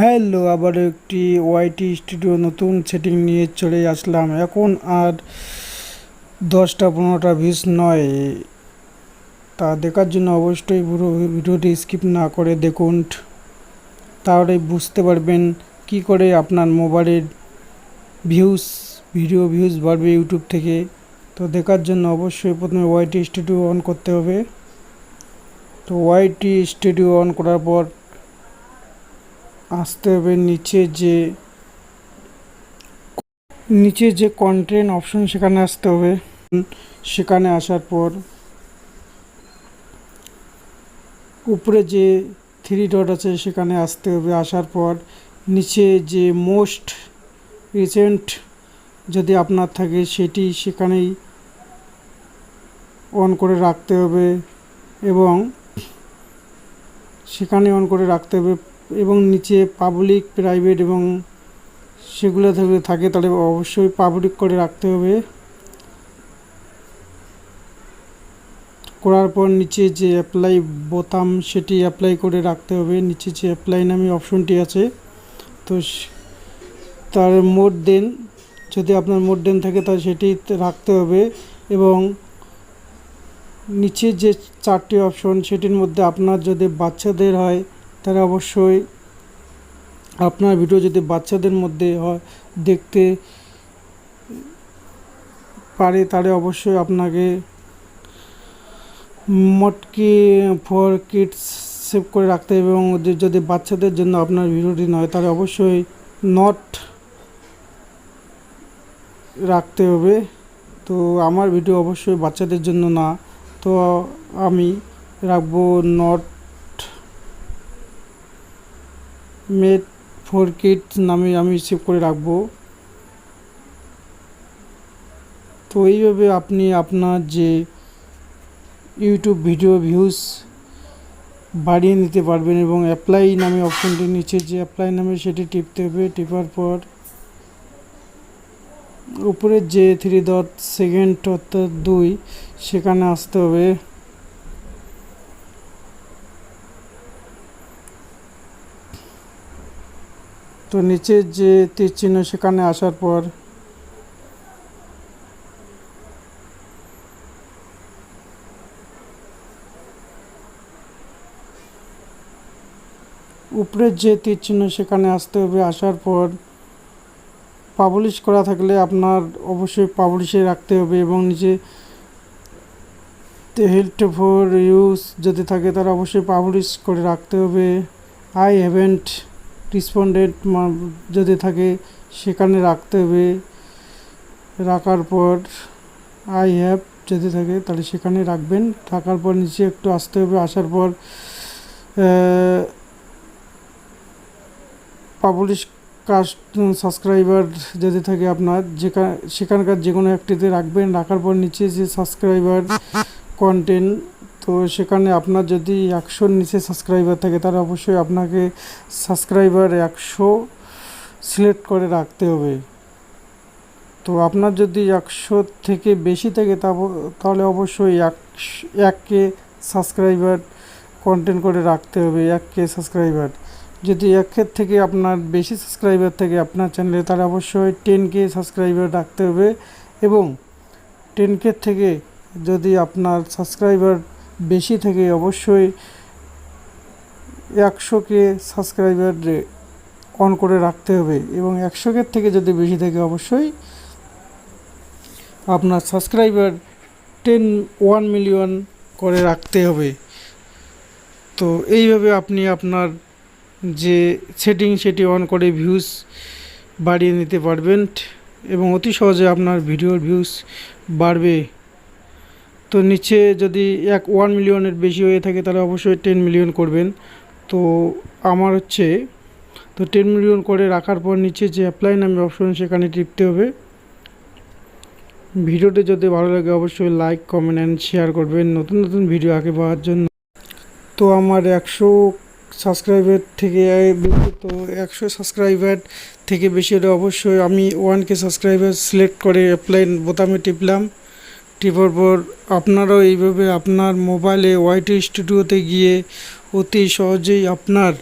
Hello, আবার একটি YT studio নতুন সেটিং নিয়ে চলে আসলাম। এখন আর দশটা পনেরোটা ভিউজ নয়। তা দেখার জন্য অবশ্যই পুরো ভিডিওটি স্কিপ না করে দেখুন। তাহলে বুঝতে পারবেন কি করে আপনার মোবাইলের ভিউজ ভিডিও ভিউজ বাড়বে ইউটিউব থেকে। তো দেখার জন্য অবশ্যই প্রথমে ওয়াইটি স্টুডিও অন করতে হবে। তো ওয়াইটি স্টুডিও অন করার পর আসতে হবে নিচে যে নিচে যে কন্টেন্ট অপশন সেখানে আসতে হবে। সেখানে আসার পর উপরে যে থ্রি ডট আছে সেখানে আসতে হবে। আসার পর নিচে যে মোস্ট রিসেন্ট যদি আপনার থাকে সেটি সেখানেই অন করে রাখতে হবে এবং সেখানে অন করে রাখতে হবে এবং নিচে পাবলিক প্রাইভেট এবং সেগুলো থাকে তাহলে অবশ্যই পাবলিক করে রাখতে হবে। করার পর নিচে যে অ্যাপ্লাই বোতাম সেটি অ্যাপ্লাই করে রাখতে হবে। নিচে যে অ্যাপ্লাই নামে অপশনটি আছে, তো তার মোড দেন, যদি আপনার মোড দেন থাকে তাহলে সেটি রাখতে হবে এবং নিচে যে চারটি অপশন সেটির মধ্যে আপনার যদি বাচ্চাদের হয় তাহলে অবশ্যই আপনার ভিডিও যদি বাচ্চাদের মধ্যে হয়, দেখতে পারে, তাহলে অবশ্যই আপনাকে মটকি ফর কিডস সেভ করে রাখতে হবে এবং যদি বাচ্চাদের জন্য আপনার ভিডিওটি নয়, তাহলে অবশ্যই নট রাখতে হবে। তো আমার ভিডিও অবশ্যই বাচ্চাদের জন্য না। তো আমি রাখব নট মেড ফোর কিট নামে আমি সেভ করে রাখব। তো এইভাবে আপনি আপনার যে ইউটিউব ভিডিও ভিউজ বাড়িয়ে নিতে পারবেন এবং অ্যাপ্লাই নামে অপশনটির নিচে যে অ্যাপ্লাই নামে সেটি টিপতে হবে। টিপার পর উপরের যে থ্রি ডট সেকেন্ড অর্থাৎ দুই, সেখানে আসতে হবে। তো নিচে যে তীর চিহ্ন সেখানে আসার পর উপরের যে তীর চিহ্ন সেখানে আসতে হবে, আসার পর পাবলিশ করা থাকলে আপনার অবশ্যই পাবলিশে রাখতে হবে এবং নিচে হেল্প ফর ইউজ যদি থাকে তারা অবশ্যই পাবলিশ করে রাখতে হবে। আই হ্যাভেন্ট রিসপন্ডেড যদি থাকে, সেখানে রাখতে হবে। রাখার পর আই হ্যাভ যদি থাকে, তাহলে সেখানে রাখবেন। থাকার পর নিচে একটু আসতে হবে। আসার পর পাবলিশ কাস্ট সাবস্ক্রাইবার যদি থাকে আপনার যেখানে সেখানকার যে কোনো একটিতে রাখবেন। রাখার পর নিচে যে সাবস্ক্রাইবার কন্টেন্ট তো সেখানে আপনার যদি একশোর নিচে সাবস্ক্রাইবার থাকে, তাহলে অবশ্যই আপনাকে সাবস্ক্রাইবার একশো সিলেক্ট করে রাখতে হবে। তো আপনার যদি একশো থেকে বেশি থাকে তাহলে অবশ্যই এক এককে সাবস্ক্রাইবার কন্টেন্ট করে রাখতে হবে এককে সাবস্ক্রাইবার যদি একের থেকে আপনার বেশি সাবস্ক্রাইবার থাকে আপনার চ্যানেলে তাহলে অবশ্যই টেন কে সাবস্ক্রাইবার রাখতে হবে। এবং টেন কে থেকে যদি আপনার সাবস্ক্রাইবার বেশি থেকে অবশ্যই একশো কে সাবস্ক্রাইবার অন করে রাখতে হবে এবং একশো কে থেকে যদি বেশি থাকে অবশ্যই আপনার সাবস্ক্রাইবার টেন ওয়ান মিলিয়ন করে রাখতে হবে। তো এইভাবে আপনি আপনার যে সেটিং সেটি অন করে ভিউজ বাড়িয়ে নিতে পারবেন এবং অতি সহজে আপনার ভিডিওর ভিউজ বাড়বে। তো নিচে যদি এক ওয়ান মিলিয়নের বেশি হয়ে থাকে, তাহলে অবশ্যই টেন মিলিয়ন করবেন। তো আমার হচ্ছে, তো টেন মিলিয়ন করে রাখার পর নিচে যে অ্যাপ্লাই নামে অপশন সেখানে টিপতে হবে। ভিডিওটি যদি ভালো লাগে, অবশ্যই লাইক কমেন্ট অ্যান্ড শেয়ার করবেন। নতুন নতুন ভিডিও আগে পাওয়ার জন্য। তো আমার একশো সাবস্ক্রাইবার থেকে তো একশো সাবস্ক্রাইবার থেকে বেশি হলে অবশ্যই আমি ওয়ান কে সাবস্ক্রাইবার সিলেক্ট করে অ্যাপ্লাই বোতামে টিপলাম। টিপার পর আপনারাও এইভাবে আপনার মোবাইলে ওয়াইটি স্টুডিওতে গিয়ে অতি সহজেই আপনার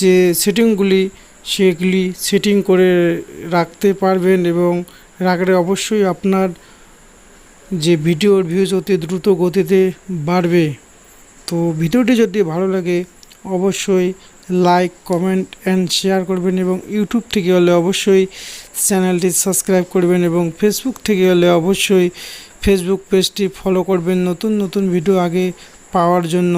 যে সেটিংগুলি, সেগুলি সেটিং করে রাখতে পারবেন এবং রাখলে অবশ্যই আপনার যে ভিডিওর ভিউজ অতি দ্রুত গতিতে বাড়বে। তো ভিডিওটি যদি ভালো লাগে, অবশ্যই লাইক, কমেন্ট অ্যান্ড শেয়ার করবেন এবং ইউটিউব থেকে হলে অবশ্যই চ্যানেলটি সাবস্ক্রাইব করবেন এবং ফেসবুক থেকে হলে অবশ্যই ফেসবুক পেজটি ফলো করবেন নতুন নতুন ভিডিও আগে পাওয়ার জন্য।